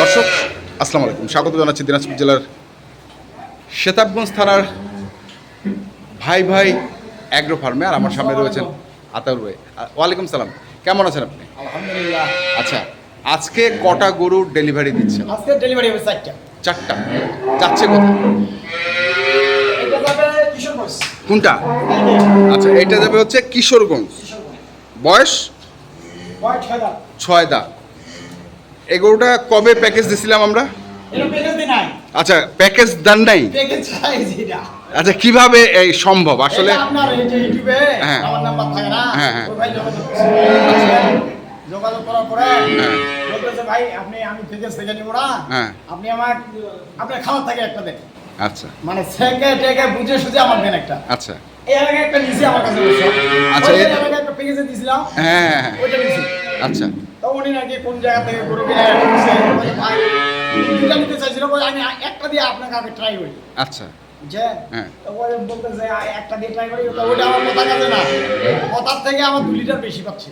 দর্শক আসসালামু আলাইকুম। স্বাগত জানাচ্ছি দিনাজপুর জেলার শেতাবগঞ্জ থানার ভাই ভাই অ্যাগ্রো ফার্মে আর আমার সামনে রয়েছেন আতাউর ভাই। ওয়ালাইকুম সালাম। কেমন আছেন আপনি? আলহামদুলিল্লাহ। আচ্ছা আজকে কটা গরু ডেলিভারি দিচ্ছেন আজকে ডেলিভারি হবে চারটা। চারটা। যাচ্ছে কোথায়? কোনটা? আচ্ছা এটা যাবে হচ্ছে কিশোরগঞ্জ। বয়স? ছয় দা এই গরুটা কবে প্যাকেজ দিছিলাম আমরা? আচ্ছা প্যাকেজ দেন নাই? আচ্ছা কীভাবে এই সম্ভব? আসলে হ্যাঁ। হ্যাঁ, হ্যাঁ। যোগাযোগ করার পরে হ্যাঁ। বলতেছে ভাই আপনি আমি প্যাকেজ থেকে নিব না। হ্যাঁ। আপনি আমার আপনার খাবার থেকে একটা দেন। আচ্ছা। মানে সেকে টেকে বুঝে সুঝে আমার দেন একটা। আচ্ছা। এই এলাকায় একটা নিচে আমার কাছে আচ্ছা, একটা প্যাকেজে হ্যাঁ হ্যাঁ। ওইটা আচ্ছা। তো উনি নাকি কোন জায়গা থেকে গরু কিনে দুটা নিতে চাইছিল আমি একটা দিয়ে আপনাকে আগে ট্রাই করি। আচ্ছা? হ্যাঁ। বলতেছে, একটা দিয়ে ট্রাই করি। তো ওটা আমার কথা কাজে না। কথার থেকে আমার দু লিটার বেশি পাচ্ছি।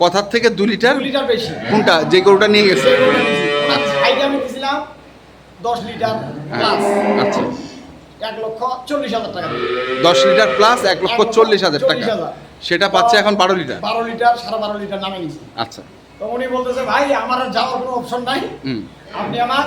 কথার থেকে দু লিটার দু লিটার বেশি। কোনটা? যে গরুটা নিয়ে গেছে? সাইডে আমি দিয়েছিলাম দশ লিটার প্লাস আচ্ছা। এক লক্ষ চল্লিশ হাজার টাকা। দশ লিটার প্লাস এক লক্ষ চল্লিশ হাজার টাকা। 40,000 সেটা পাচ্ছে এখন বারো লিটার বারো লিটার সাড়ে বারো লিটার নামে নিয়েছি। আচ্ছা। তো উনি বলতেছে ভাই আমার যাওয়ার কোনো অপশন নাই। আপনি আমার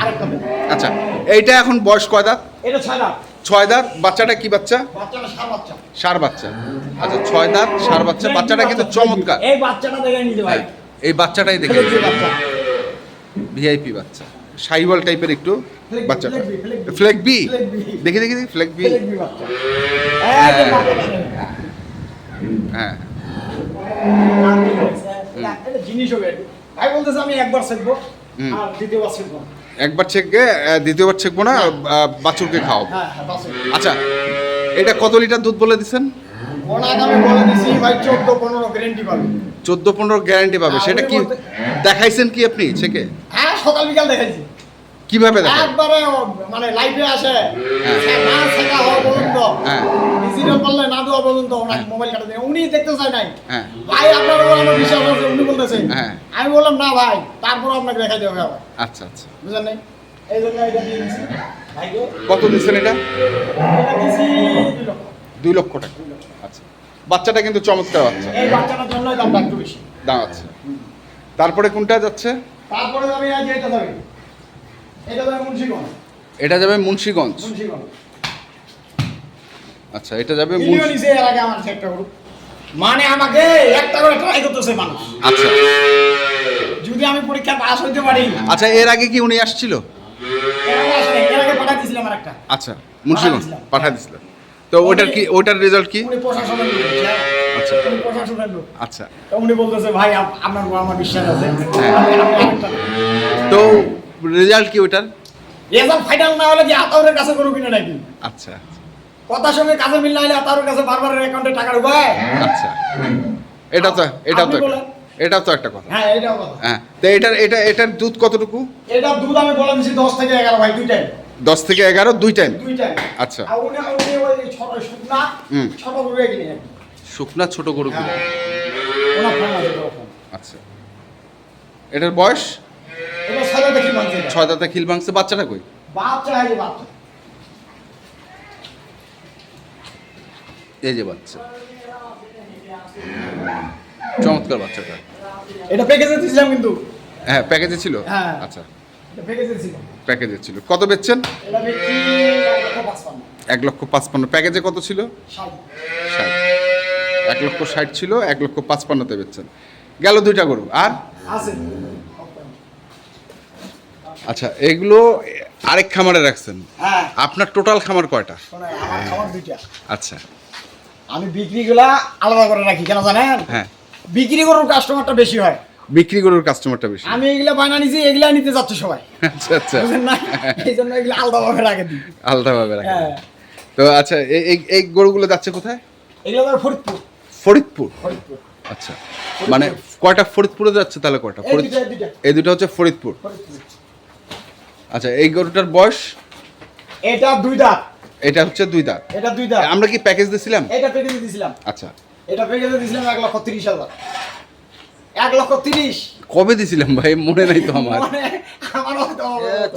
আরেকটা দেন। আচ্ছা এইটা এখন বয়স কয় দাঁত? এটা ছয় লাখ ছয় দাঁত বাচ্চাটা কি বাচ্চা? সার বাচ্চা। আচ্ছা ছয় দাঁত সার বাচ্চা। বাচ্চাটা কিন্তু চমৎকার। এই বাচ্চাটা দেখে নিতে ভাই। এই বাচ্চাটাই দেখে বাচ্চা। ভিআইপি বাচ্চা। সাইওয়াল টাইপের একটু বাচ্চাটা। ফ্লেগ বি। দেখি দেখি দেখি ফ্লেগ বি। ফ্লেগবি বাচ্চা। এই যে বাচ্চা। দেখেন। হ্যাঁ। না, এটা জিনিস হবে। ভাই বলতেছে আমি একবার শিখব আর দ্বিতীয়বার শিখব একবার দ্বিতীয়বার ছেঁকবো না বাছুরকে হ্যাঁ হ্যাঁ বাস হবে। আচ্ছা এটা কত লিটার দুধ বলে দিচ্ছেন চোদ্দ পনেরো গ্যারেন্টি পাবে। হ্যাঁ, সেটা কি দেখাইছেন কি আপনি ছেঁকে? হ্যাঁ সকাল বিকাল দেখাইছি। কীভাবে দেখেন? একবারে মানে লাইভে আসে। হ্যাঁ। না শেখা হওয়া পর্যন্ত হ্যাঁ। ডিজিটাল পারলে না দেওয়া পর্যন্ত ওনাকে মোবাইল কাটা দেয়। উনি দেখতে চায় নাই। হ্যাঁ। ভাই আপনার উপর আমার বিশ্বাস আছে উনি বলতেছে। হ্যাঁ। আমি বললাম না ভাই তারপর আপনাকে দেখাই দেবে আচ্ছা আচ্ছা। বুঝলেন নাই? এই জন্য এটা দিয়ে দিচ্ছি। কত দিচ্ছেন এটা? এটা দুই লক্ষ। দুই লক্ষ টাকা। আচ্ছা। বাচ্চাটা কিন্তু চমৎকার বাচ্চা। এই বাচ্চাটার জন্য দামটা একটু বেশি। দাম আছে। তারপরে কোনটা যাচ্ছে? তারপরে আমি আজ এটা যাবে এটা যাবে মুন্সিগঞ্জ। এটা যাবে মুন্সিগঞ্জ? মুন্সিগঞ্জ। আচ্ছা এটা যাবে মুন্সি এর আগে আমার মানে আমাকে একটা করে ট্রাই করতেছে মানুষ। আচ্ছা। যদি আমি পরীক্ষা পাস হইতে পারি। আচ্ছা এর আগে কি উনি আসছিল? এর আগে আর একটা। আচ্ছা মুন্সিগঞ্জ দিছিলাম। পাঠা দিছিলেন তো ওটার কি ওটার রেজাল্ট কি? উনি প্রশাসনের আচ্ছা। উনি প্রশাসনের লোক। আচ্ছা। তো উনি বলতেছে ভাই আপনার উপর আমার বিশ্বাস আছে। হ্যাঁ। তো রেজাল্ট কি ওটার? রেজাল্ট ফাইনাল না হলে কি আতাউরের কাছে কোনো কিনে নাকি আচ্ছা। কথার সঙ্গে কাজে মিল না হলে আতাউরের কাছে বারবার অ্যাকাউন্টে টাকা ঢুকায় আচ্ছা। এটা তো এটা তো। এটা তো একটা কথা। হ্যাঁ এটাও কথা। হ্যাঁ তো এটার এটা এটার দুধ কতটুকু? এটা দুধ আমি বলে দিচ্ছি দশ থেকে এগারো ভাই দুই টাইম দশ থেকে এগারো দুই টাইম দুই টাইম আচ্ছা। আর উনি উনি ওই ছোট শুকনা ছোট গরু কিনে শুকনা ছোট গরু কিনে। আছে আচ্ছা। এটার বয়স? ছয় দাঁতে খিল ভাঙছে বাচ্চাটা কই? এই যে বাচ্চা। চমৎকার বাচ্চাটা। এটা প্যাকেজে দিয়েছিলাম কিন্তু। হ্যাঁ প্যাকেজে ছিল? হ্যাঁ। আচ্ছা। প্যাকেজে ছিল। কত বেচছেন? এক লক্ষ পাঁচপান্ন। প্যাকেজে কত ছিল। ষাট। এক লক্ষ ষাট ছিল এক লক্ষ পাঁচপান্নতে বেচছেন। গেল দুইটা গরু। আর? আছে। আচ্ছা এগুলো আরেক খামারে রাখছেন? হ্যাঁ। আপনার টোটাল খামার কয়টা? আমার দুইটা। আচ্ছা। আমি বিক্রিগুলা আলাদা করে রাখি কেন জানেন? হ্যাঁ। বিক্রি করার কাস্টমারটা বেশি হয়। বিক্রি গরুর কাস্টমারটা বেশি। আমি এগুলা বায়না নিছি এগুলা নিতে যাচ্ছে সবাই। আচ্ছা আচ্ছা। এই জন্য এগুলা আলাদাভাবে রাখে দিই। আলাদাভাবে রাখেন হ্যাঁ। তো আচ্ছা এই- এই গরুগুলো যাচ্ছে কোথায়? এগুলো ধর ফরিদপুর। ফরিদপুর? ফরিদপুর। আচ্ছা। মানে কয়টা ফরিদপুরে যাচ্ছে তাহলে কয়টা? এই এই দুটো হচ্ছে ফরিদপুর। আচ্ছা এই গরুটার বয়স? এটা দুই দাঁত। এটা হচ্ছে দুই দাঁত। এটা দুই দাঁত। আমরা কি প্যাকেজ দিছিলাম? এটা প্যাকেজে দিয়েছিলাম আচ্ছা। এটা প্যাকেজে দিয়েছিলাম এক লক্ষ তিরিশ হাজার। এক লক্ষ তিরিশ। কবে দিছিলাম ভাই? মনে নাই তো আমার। মানে আমার হয়তো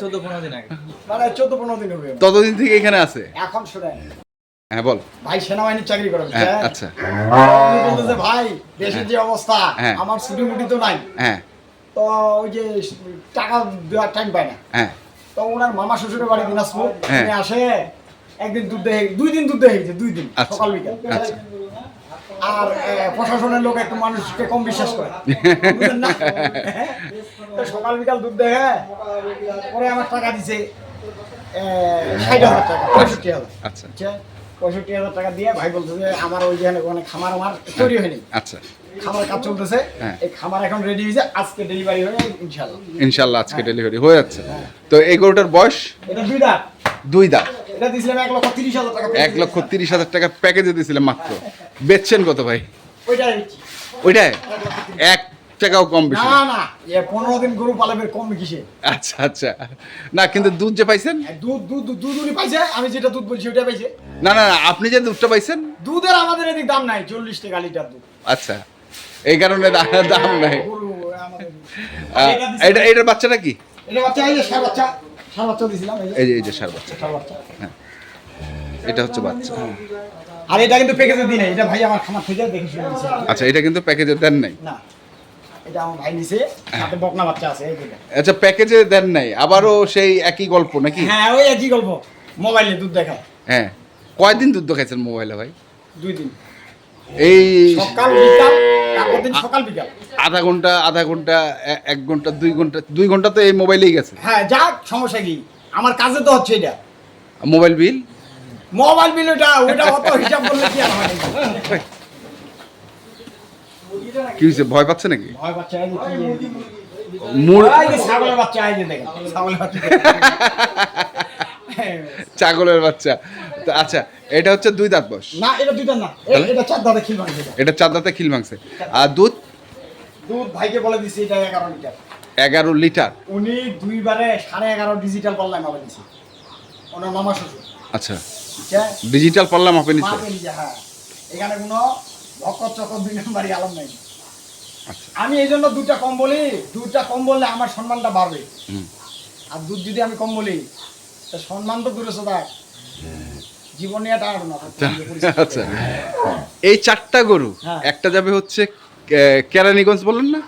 চোদ্দ পনেরো দিন আগে। মানে চোদ্দ পনেরো দিন হবে। ততদিন থেকে এখানে আছে? এখন শুনেন। হ্যাঁ বল। ভাই সেনাবাহিনীর চাকরি করে হ্যাঁ বুঝছেন? আচ্ছা। বলতেছে ভাই দেশের যে অবস্থা হ্যাঁ। আমার ছুটি মুটি তো নাই। হ্যাঁ। তো ওই যে টাকা দেওয়ার টাইম পায় না। হ্যাঁ। তো ওনার মামা শ্বশুরের বাড়ি দিনাজপুর। হ্যাঁ। উনি আসে একদিন দুধ দেহে দুই দিন দুধ দেহে দুই দিন আচ্ছা। সকাল বিকাল। আচ্ছা আর প্রশাসনের লোক একটু মানুষকে কম বিশ্বাস করে। সকাল বিকাল দুধ দেহে পরে আমার টাকা দিছে ষাট হাজার টাকা পঁয়ষট্টি হাজার। আচ্ছা। পঁয়ষট্টি হাজার টাকা দিয়ে ভাই বলছে যে আমার ওই যে ওখানে খামার আমার তৈরি হয়নি। আচ্ছা। খামার কাজ চলতেছে। হ্যাঁ। এই খামার এখন রেডি হয়েছে আজকে ডেলিভারি হয়ে আজকে ডেলিভারি হয়ে যাচ্ছে। তো এই গরুটার বয়স? এটা দুই দাঁত। দুই দাঁত। এটা এক লক্ষ তিরিশ হাজার টাকা এক লক্ষ তিরিশ হাজার টাকা প্যাকেজে দিয়েছিলাম মাত্র। বেচছেন কত ভাই? ওইটাই ওইটাই? এক টাকাও কম বেশি না না? এ পনেরো দিন গরু পালাবে কম কিসে আচ্ছা আচ্ছা। না কিন্তু দুধ যে পাইছেন? দুধ দুধ দুধ- উনি পাইছে আমি যেটা দুধ বলছি ওইটা পাইছে। না না আপনি যে দুধটা পাইছেন? দুধের আমাদের এদিক দাম নাই চল্লিশ টাকা লিটার দুধ। আচ্ছা। এই কারণে দাম নাই। এটা এটার বাচ্চাটা কি এই যে সার বাচ্চা সার এই যে। এই যে এই যে সার বাচ্চা। সার এটা হচ্ছে বাচ্চা। আর এটা কিন্তু প্যাকেজে দিনে এটা ভাই আমার খামার থেকে দেখে শুনে আচ্ছা এটা কিন্তু প্যাকেজে দেন নাই? না এটা আমার ভাই নিছে সাথে বকনা বাচ্চা আছে আচ্ছা প্যাকেজে দেন নাই আবারও সেই একই গল্প নাকি? হ্যাঁ ওই একই গল্প মোবাইলে দুধ দেখায়। হ্যাঁ। কয়দিন দুধ খাইছেন মোবাইলে ভাই? দুই দিন। এই সকাল বিকাল সকাল বিকাল। আধা ঘণ্টা আধা ঘণ্টা এক ঘণ্টা দুই ঘণ্টা দুই ঘণ্টা তো এই মোবাইলেই গেছে। হ্যাঁ যাক সমস্যা কি? আমার কাজে তো হচ্ছে এটা। মোবাইল বিল মোবাইল বিল ওটা ওটা অত হিসাব করলে কি আর হয় কি হয়েছে ভয় পাচ্ছে নাকি? ভয় বাচ্চা এই যে কি এই যে- মূল এই যে ছাগলের বাচ্চা। তো আচ্ছা এটা হচ্ছে দুই দাঁত বয়স। না এটা দুইটা না। এটা চার দাদা খিল ভাঙছে এটা। চার দাঁতে খিল ভাঙছে। আর দুধ? দুধ ভাইকে বলে দিছি এটা এগারো লিটার। এগারো লিটার। উনি দুইবারে সাড়ে এগারো ডিজিটাল পাল্লায় মাপে দিছি ওনার মামা শ্বশুর। আচ্ছা? ডিজিটাল আপনি নিচ্ছে মাপে নিজে হ্যাঁ। এখানে কোনো ভকত চকর দুই নম্বরই আলম নাই। আচ্ছা। আমি এই জন্য দুধটা কম বলি দুধটা কম বললে আমার সম্মানটা বাড়বে। আর দুধ যদি আমি কম বলি সম্মান তো দূরে সদা জীবন না আচ্ছা এই চারটা গরু হ্যাঁ। একটা যাবে হচ্ছে কেরানীগঞ্জ বললেন না?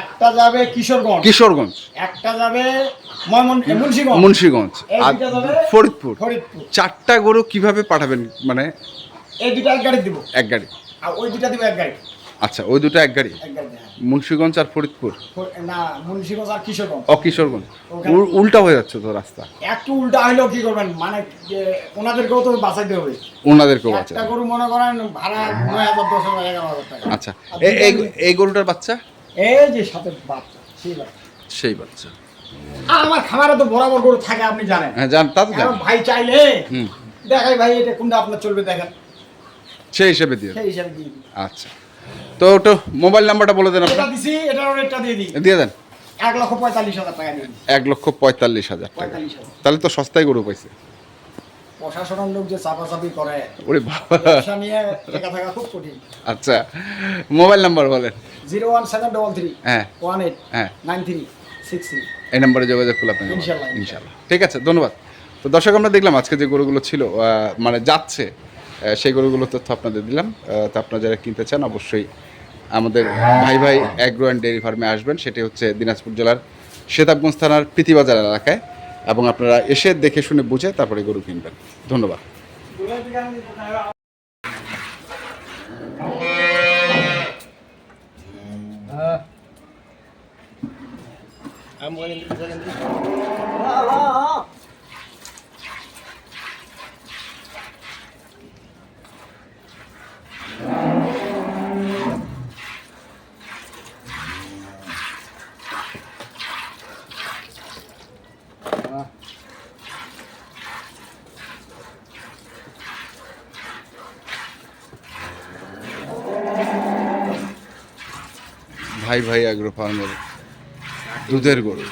একটা যাবে কিশোরগঞ্জ। কিশোরগঞ্জ। একটা যাবে মুন্সিগঞ্জ। আর ফরিদপুর। চারটা গরু কীভাবে পাঠাবেন? মানে এই দুটা এক গাড়ি দিব। এক গাড়ি। আর ওই দুটা দিব এক গাড়ি। আচ্ছা ওই দুটো এক গাড়ি? হ্যাঁ। মুন্সীগঞ্জ আর ফরিদপুর? না মুন্সিগঞ্জ আর কিশোরগঞ্জ। ও কিশোরগঞ্জ। উল্টা হয়ে যাচ্ছে তো রাস্তা? একটু উল্টা হইলেও কি করবেন? মানে ওনাদেরকেও তো বাঁচাইতে হবে। ওনাদেরকেও আছে একটা গরু মনে করেন ভাড়া নয় হাজার দশ হাজার এগারো হাজার টাকা। আচ্ছা এই এই গরুটার বাচ্চা? এই যে সাথে বাচ্চা সেই বাচ্চা। সেই বাচ্চা। আর আমার খামারে তো বরাবর গরু থাকে আপনি জানেন। হ্যাঁ জান তা তো ভাই চাইলে দেখাই ভাই এটা কোনটা আপনার চলবে দেখেন। সেই হিসেবে দিয়ে সেই হিসাবে দিয়ে দিই। আচ্ছা। তো ওটা মোবাইল নাম্বারটা বলে দেন আপনি। দিছি এটার রেটটা দিয়ে দিই দিয়ে দেন। এক লক্ষ পঁয়তাল্লিশ হাজার টাকা এক লক্ষ পঁয়তাল্লিশ হাজার টাকা। তাহলে তো সস্তায় গরু পাইছে। প্রশাসনের লোক যে চাপাচাপি করে ওরে বাবা। নিয়ে টেকা থাকা খুব কঠিন। আচ্ছা মোবাইল নাম্বার বলেন। Zero one seven double three হ্যাঁ। ওয়ান এইট হ্যাঁ। Nine three six three. এই নাম্বারে যোগাযোগ করলে আপনাকে ইনশাল্লাহ, ইনশাল্লাহ ঠিক আছে ধন্যবাদ। তো দর্শক আমরা দেখলাম আজকে যে গরুগুলো ছিল মানে যাচ্ছে সেই গরুগুলোর তথ্য আপনাদের দিলাম। তো আপনারা যারা কিনতে চান অবশ্যই আমাদের ভাই ভাই অ্যাগ্রো অ্যান্ড ডেয়ারি ফার্মে আসবেন সেটি হচ্ছে দিনাজপুর জেলার সেতাবগঞ্জ থানার প্রীতিবাজার এলাকায়। এবং আপনারা এসে দেখে শুনে বুঝে তারপরে গরু কিনবেন। ধন্যবাদ। ভাই ভাই অ্যাগ্রো ফার্মের দুধের গরু।